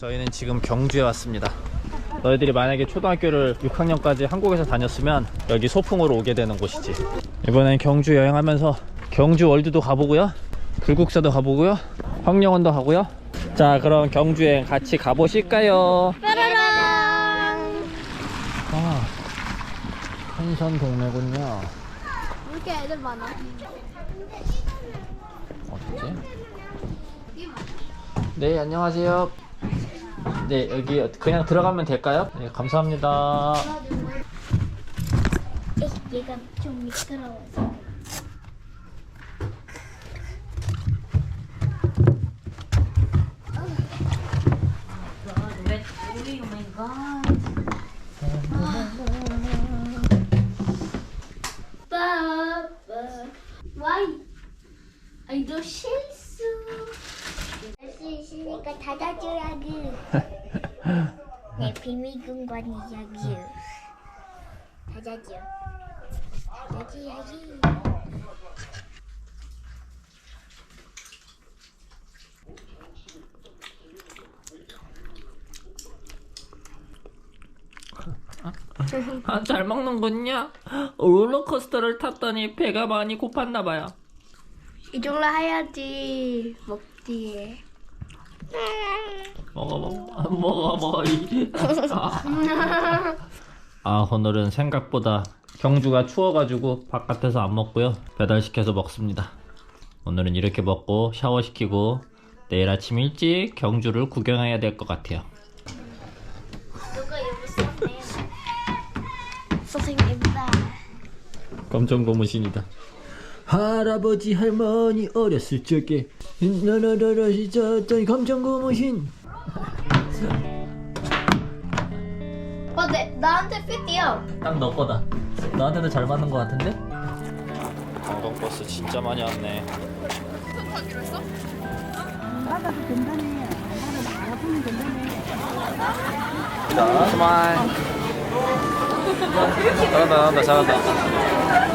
저희는 지금 경주에 왔습니다. 너희들이 만약에 초등학교를 6학년까지 한국에서 다녔으면 여기 소풍으로 오게 되는 곳이지. 이번엔 경주 여행하면서 경주 월드도 가보고요. 불국사도 가보고요. 황령원도 가고요. 자, 그럼 경주 여행 같이 가보실까요? 빠라랑. 아, 한산 동네군요. 왜 이렇게 애들 많아? 어디지? 네, 안녕하세요. 네, 여기 그냥 들어가면 될까요? 네, 감사합니다. 얘가 좀 미끄러워서. 빠빠 와이 아이 너 실수 할 수 있으니까 닫아줘야지. 내 비밀 공간 이야기 닫아줘. 닫아줘야지. 아, 잘 먹는군요. 롤러코스터를 탔더니 배가 많이 고팠나봐요. 이 정도 해야지 먹지 먹어, 먹어. 먹어, 먹어. 이. 아. 아, 오늘은 생각보다 경주가 추워가지고 바깥에서 안 먹고요. 배달시켜서 먹습니다. 오늘은 이렇게 먹고 샤워시키고 내일 아침 일찍 경주를 구경해야 될 것 같아요. 누가 이거 썼네 선생님이다 검정 고무신이다. 할아버지 할머니 어렸을 적에 나라라라 있었던 검정 고무신. 어, 네, 나한테 핏이야 딱 너 거다. 너한테도 잘 맞는 것 같은데? 관광버스 진짜 많이 왔네. 자, 스마일. 잘한다, 잘한다, 잘한다.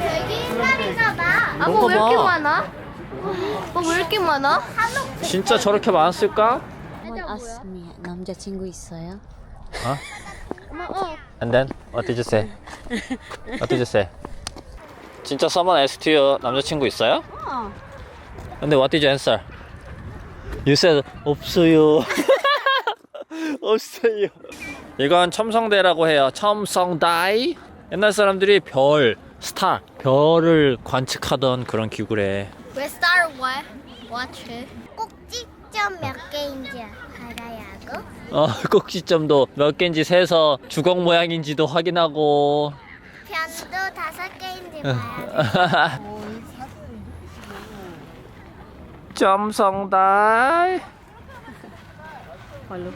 여기 옛날인가 봐 아, 뭐왜 이렇게 많아? 어, 왜 이렇게 많아? 진짜 저렇게 많았을까? 아스미 남자친구 있어요? 어? 어. And then what did you say? What did you say? 진짜 asked you 남자친구 있어요? 근데 what did you answer? You said 없어요. 없어요. 이건 첨성대라고 해요. 첨성다이. 옛날 사람들이 별, 스타, 별을 관측하던 그런 기구래. 왜 Star Wa- Watch? 꼭지점 몇 개인지 알아야 하고. 어, 꼭지점도 몇 개인지 세서 주걱 모양인지도 확인하고. 편도 다섯 개인지 봐야 돼 첨성다이. 그니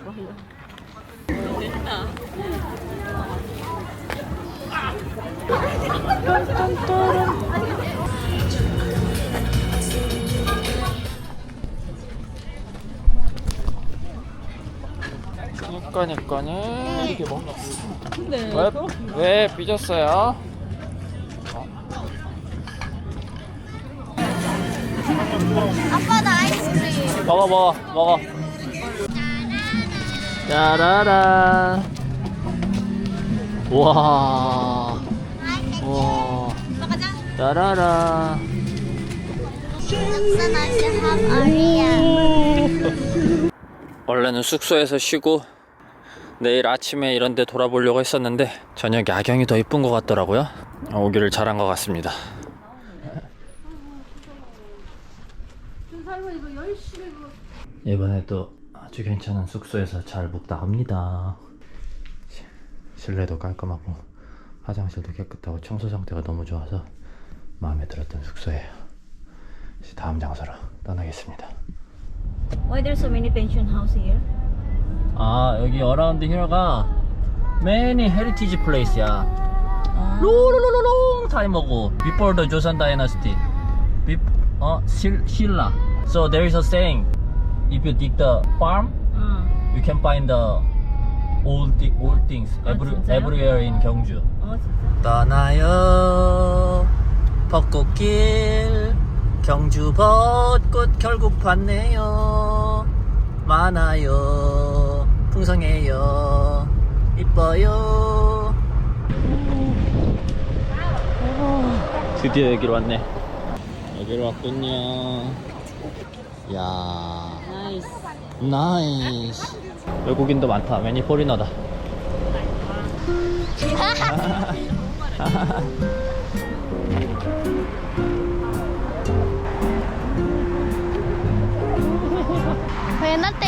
이게 뭔가 왜, 왜 삐졌어요? 아빠 나 아이스크림. 먹어 먹어 먹어. 짜라란 와. 와. 짜라란 역사 날씨 합 아리야. 원래는 숙소에서 쉬고 내일 아침에 이런 데 돌아보려고 했었는데 저녁 야경이 더 이쁜 것 같더라고요. 오기를 잘한 것 같습니다. 이번에도 아주 괜찮은 숙소에서 잘 묵다 갑니다. 시- 실내도 깔끔하고 화장실도 깨끗하고 청소 상태가 너무 좋아서 마음에 들었던 숙소예요. 이제 다음 장소로 떠나겠습니다. Why there's so many pension house here? 아 여기 어라운드 히어가 heritage place야 아. 롱롱롱롱 타임하고 before the Joseon dynasty Bip, uh, Sil- Silla. So there is a saying, if you dig the farm, 어. you can find the old, old things 아, every, everywhere in 경주. 어 진짜? 떠나요 벚꽃길 경주 벚꽃 결국 봤네요 많아요 풍성해요. 이뻐요. 드디어 여기로 왔네. 여기로 왔군요. 야. 나이스. 나이스. 외국인도 많다. 매니 포리너다 옛날 때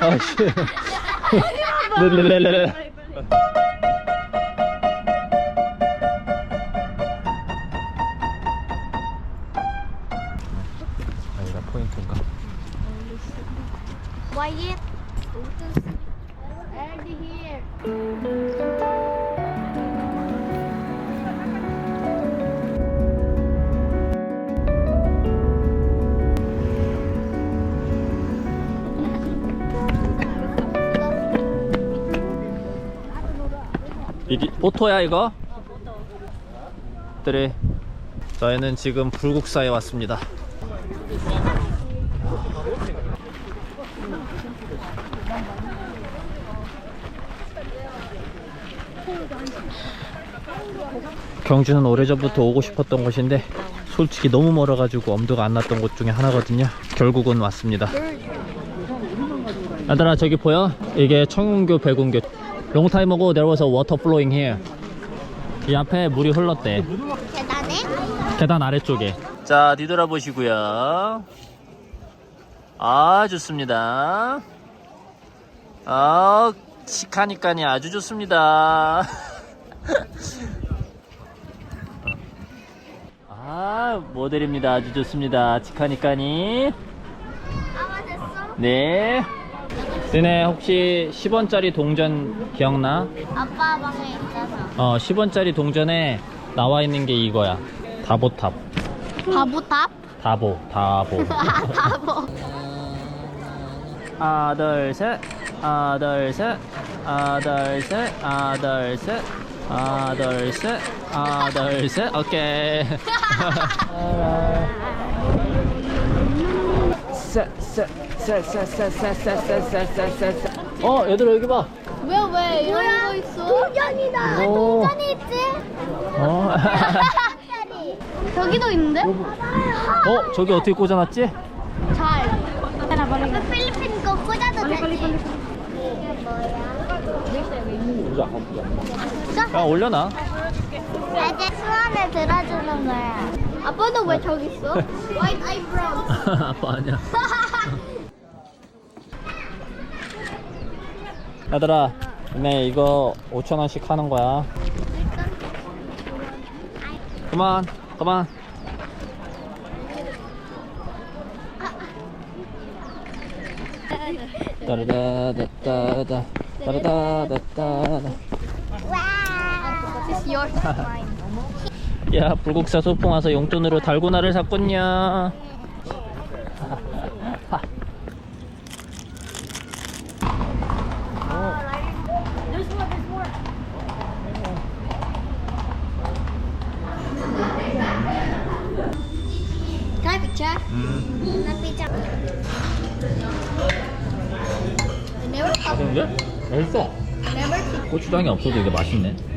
아씨. 아니다 포인트인가? 와이엇. 이게 포토야 이거? 들이. 저희는 지금 불국사에 왔습니다. 경주는 오래전부터 오고 싶었던 곳인데 솔직히 너무 멀어가지고 엄두가 안 났던 곳 중에 하나거든요. 결국은 왔습니다. 얘들아 저기 보여? 이게 청운교 백운교 Long time ago there was a water flowing here 이 앞에 물이 흘렀대. 계단에? 계단 아래쪽에. 자 뒤돌아보시고요. 아 좋습니다. 아 시카니까니 아주 좋습니다. 아 모델입니다. 아주 좋습니다. 치카니까니. 됐어? 네 너네 혹시 10원짜리 동전 기억나? 아빠 방에 있잖아. 어 10원짜리 동전에 나와 있는 게 이거야. 다보탑. 바보탑? 다보 다보. 바보. 하나 둘셋. 하나 둘셋. 하나 둘셋. 하나 둘셋. 하나 둘셋. 하나 둘셋. 오케이 어 얘들아 여기 봐 왜, 왜 이런 거 있어? 동전이다. 오. 동전이 있지? 어, 저기도 있는데? 어 저기 어떻게 꽂아놨지? 잘. 그 필리핀 거 꽂아도 되지? 야 올려놔 이제 수안에 들어주는 거야. 아빠도 왜 저기 있어? White eyebrows. 아빠 아니야 얘들아 네 이거 5천원씩 하는 거야. 그만 그만. 따라다다다다 따라다다다다. This is yours, mine. 야 불국사 소풍 와서 용돈으로 달고나를 샀군요 식당이 없어도 이게 맛있네.